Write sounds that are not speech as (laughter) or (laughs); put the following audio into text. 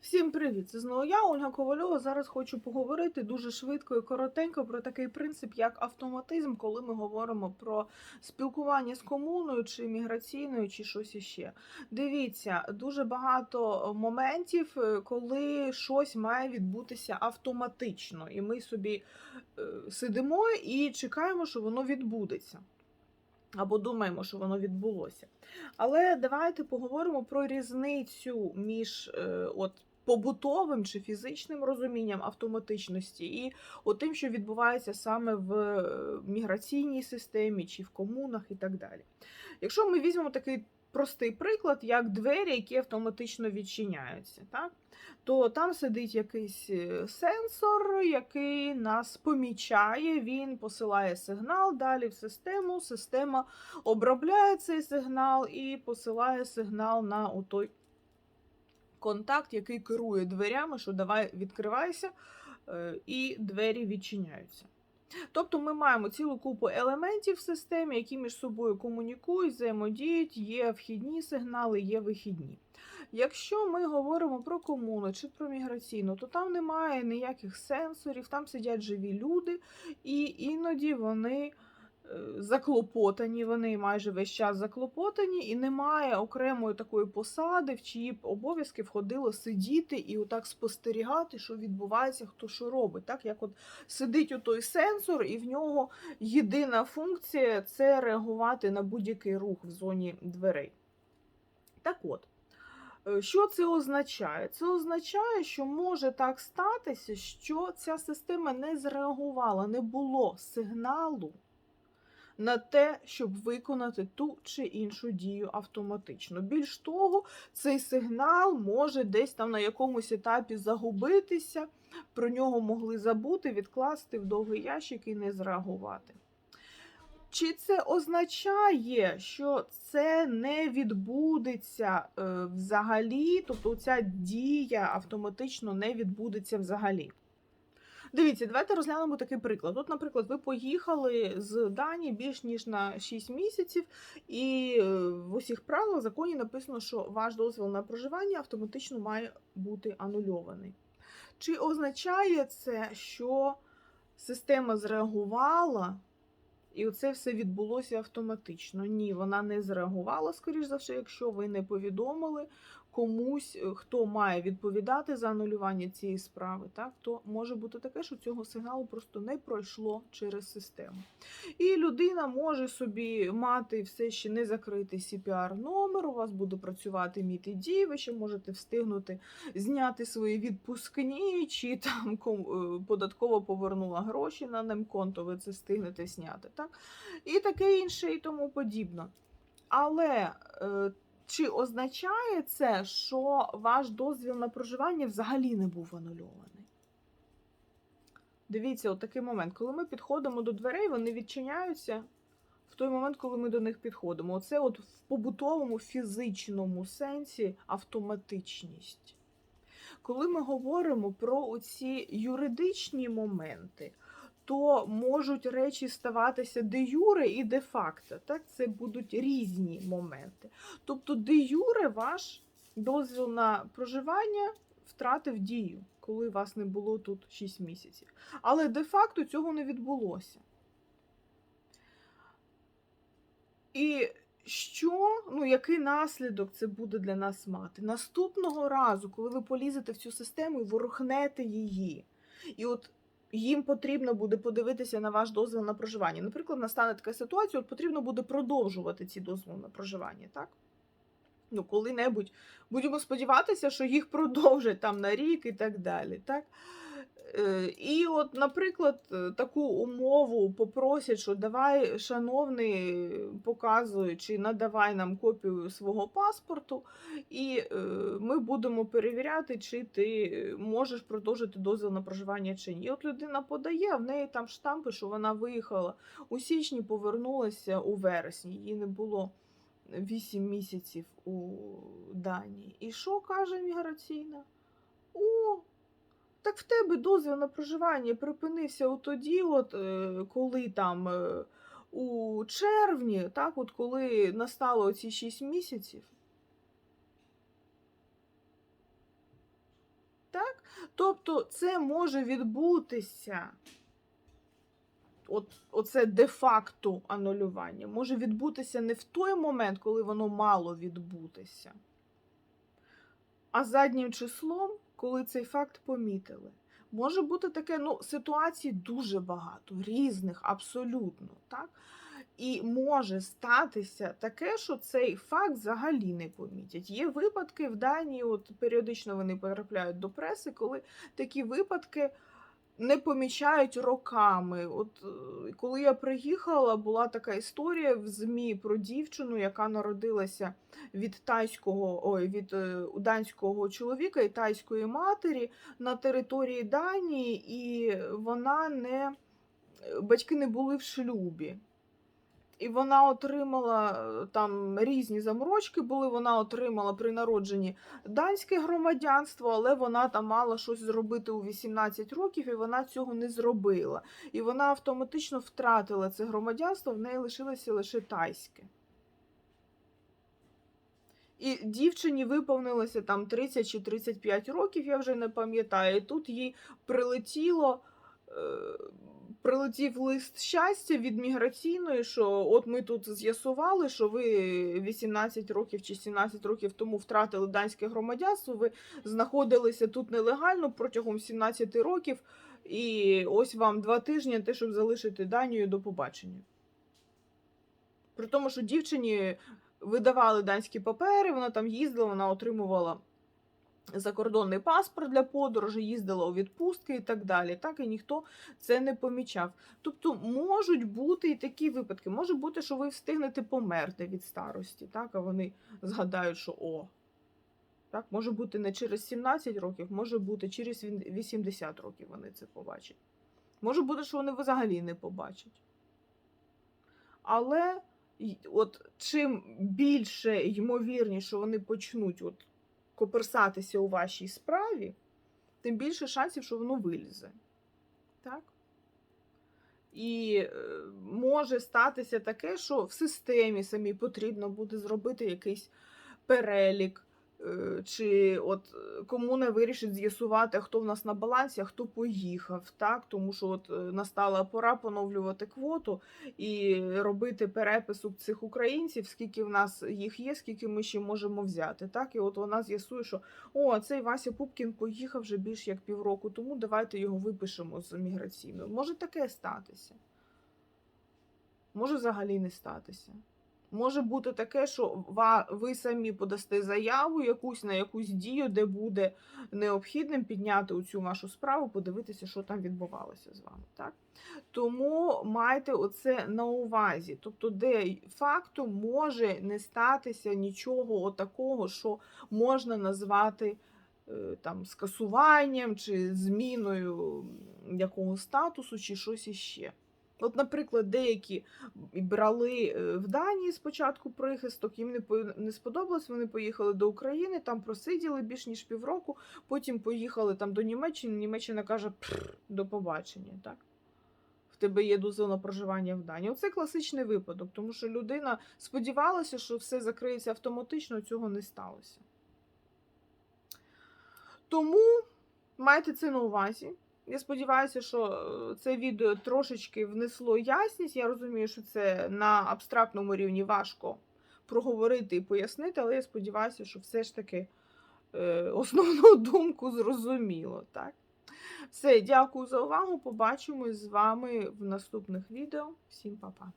Всім привіт! Це знову я, Ольга Ковальова. Зараз хочу поговорити дуже швидко і коротенько про такий принцип, як автоматизм, коли ми говоримо про спілкування з комуною чи міграційною, чи щось іще. Дивіться, дуже багато моментів, е, коли щось має відбутися автоматично, і ми собі е, сидимо і чекаємо, що воно відбудеться. Або думаємо, що воно відбулося. Але давайте поговоримо про різницю між е, от, побутовим чи фізичним розумінням автоматичності і тим, що відбувається саме в е, міграційній системі чи в комунах і так далі. Якщо ми візьмемо такий простий приклад, як двері, які автоматично відчиняються, так? то там сидить якийсь е, сенсор, який нас помічає, він посилає сигнал далі в систему. Система обробляє цей сигнал і посилає сигнал на той контакт, який керує дверями, що давай відкривайся, е, і двері відчиняються. Тобто ми маємо цілу купу елементів в системі, які між собою комунікують, взаємодіють, є вхідні сигнали, є вихідні. Якщо ми говоримо про комуну чи про міграційну, то там немає ніяких сенсорів, там сидять живі люди, і іноді вони заклопотані, вони майже весь час заклопотані, і немає окремої такої посади, в чиї б обов'язки входило сидіти і отак спостерігати, що відбувається, хто що робить. Так як от сидить у той сенсор, і в нього єдина функція це реагувати на будь-який рух в зоні дверей. Так от. е, Що це означає? Це означає, що може так статися, що ця система не зреагувала, не було сигналу на те, щоб виконати ту чи іншу дію автоматично. Більш того, цей сигнал може десь там на якомусь етапі загубитися, про нього могли забути, відкласти в довгий ящик і не зреагувати. Чи це означає, що це не відбудеться е, взагалі, тобто ця дія автоматично не відбудеться взагалі? Дивіться, давайте розглянемо такий приклад. От, наприклад, ви поїхали з Данії більш ніж на 6 місяців, і е, в усіх правилах законі написано, що ваш дозвіл на проживання автоматично має бути анульований. Чи означає це, що система зреагувала? І оце все відбулося автоматично. Ні, вона не зреагувала, скоріш за все, якщо ви не повідомили комусь, е, хто має відповідати за анулювання цієї справи, так, то може бути таке, що цього сигналу просто не пройшло через систему. І людина може собі мати все ще не закритий CPR номер, у вас буде працювати MIT-ID, ви ще можете встигнути зняти свої відпускні, чи там е, податково повернула гроші на немконто, ви це встигнете зняти. Так? І таке інше, і тому подібне. Але е, чи означає це, що ваш дозвіл на проживання взагалі не був анульований? Дивіться, от такий момент. Коли ми підходимо до дверей, вони відчиняються в той момент, коли ми до них підходимо. Оце от в побутовому фізичному сенсі автоматичність. Коли ми говоримо про оці юридичні моменти, то можуть речі ставатися де юре і де факто. Так? Це будуть різні моменти. Тобто, де юре ваш дозвіл на проживання втратив дію, коли вас не було тут 6 місяців. Але де-факто цього не відбулося. І що, ну, який наслідок це буде для нас мати? Наступного разу, коли ви полізете в цю систему і ворухнете її, і от їм потрібно буде подивитися на ваш дозвіл на проживання. Наприклад, настане така ситуація, от потрібно буде продовжувати ці дозволи на проживання, так? Ну, коли-небудь будемо сподіватися, що їх продовжать там на рік і так далі. Так? Е, І от, наприклад, е, таку умову попросять, що давай, шановний, показуй чи надавай нам копію свого паспорту, і е, ми будемо перевіряти, чи ти можеш продовжити дозвіл на проживання чи ні. І от людина подає, в неї там штампи, що вона виїхала у січні, повернулася у вересні. Її не було 8 місяців у Данії. І що каже міграційна? О, так в тебе дозвіл на проживання припинився от тоді, от, е, коли там е, у червні, так, от коли настало ці 6 місяців. Так? Тобто це може відбутися. От, оце де-факто анулювання може відбутися не в той момент, коли воно мало відбутися, а заднім числом, коли цей факт помітили. Може бути таке, ну, ситуацій дуже багато, різних, абсолютно. так? І може статися таке, що цей факт взагалі не помітять. Є випадки в Данії, от періодично вони потрапляють до преси, коли такі випадки не помічають роками. От е, коли я приїхала, була така історія в ЗМІ про дівчину, яка народилася від тайського ой, від е, данського чоловіка і тайської матері на території Данії, і вона не батьки не були в шлюбі. І вона отримала е, там різні заморочки були. Вона отримала при народженні данське громадянство, але вона там мала щось зробити у 18 років, і вона цього не зробила. І вона автоматично втратила це громадянство, в неї лишилося лише тайське. І дівчині виповнилося там 30 чи 35 років, я вже не пам'ятаю. І тут їй прилетіло. Е, Прилетів лист щастя від міграційної, що от ми тут з'ясували, що ви 18 років чи 17 років тому втратили данське громадянство, ви знаходилися тут нелегально протягом 17 років, і ось вам два тижні те, щоб залишити Данію до побачення. При тому, що дівчині видавали данські папери, вона там їздила, вона отримувала закордонний паспорт для подорожі, їздила у відпустки і так далі. Так і ніхто це не помічав. Тобто можуть бути і такі випадки. Може бути, що ви встигнете померти від старості, так, а вони згадають, що о. Так, може бути не через 17 років, може бути через 80 років вони це побачать. Може бути, що вони взагалі не побачать. Але от чим більше ймовірніше, вони почнуть от коперсатися у вашій справі, тим більше шансів, що воно вилізе. Так? І е, може статися таке, що в системі самій потрібно буде зробити якийсь перелік, чи от е, комуна вирішить з'ясувати, хто в нас на балансі, а хто поїхав. Так? Тому що от е, настала пора поновлювати квоту і робити перепис у цих українців, скільки в нас їх є, скільки ми ще можемо взяти. Так? І от вона з'ясує, що о, цей Вася Пупкін поїхав вже більш як півроку, тому давайте його випишемо з міграційною. Може таке статися. Може взагалі не статися. Може бути таке, що ви самі подасте заяву якусь на якусь дію, де буде необхідним підняти цю вашу справу, подивитися, що там відбувалося з вами. Так? Тому майте оце на увазі. Тобто, де факту може не статися нічого отакого, що можна назвати е, там, скасуванням чи зміною якогось статусу, чи щось іще. От, наприклад, деякі брали е, в Данії спочатку прихисток, їм не не сподобалось, вони поїхали до України, там просиділи більш ніж півроку, потім поїхали там до Німеччини. Німеччина каже до побачення. Так? В тебе є дозвіл на проживання в Данії. Оце класичний випадок, тому що людина сподівалася, що все закриється автоматично, цього не сталося. Тому майте це на увазі. Я сподіваюся, що е, це відео трошечки внесло ясність. Я розумію, що це на абстрактному рівні важко проговорити і пояснити, але я сподіваюся, що все ж таки е, основну (laughs) думку зрозуміло. Так? Все, дякую за увагу. Побачимось з вами в наступних відео. Всім па-па.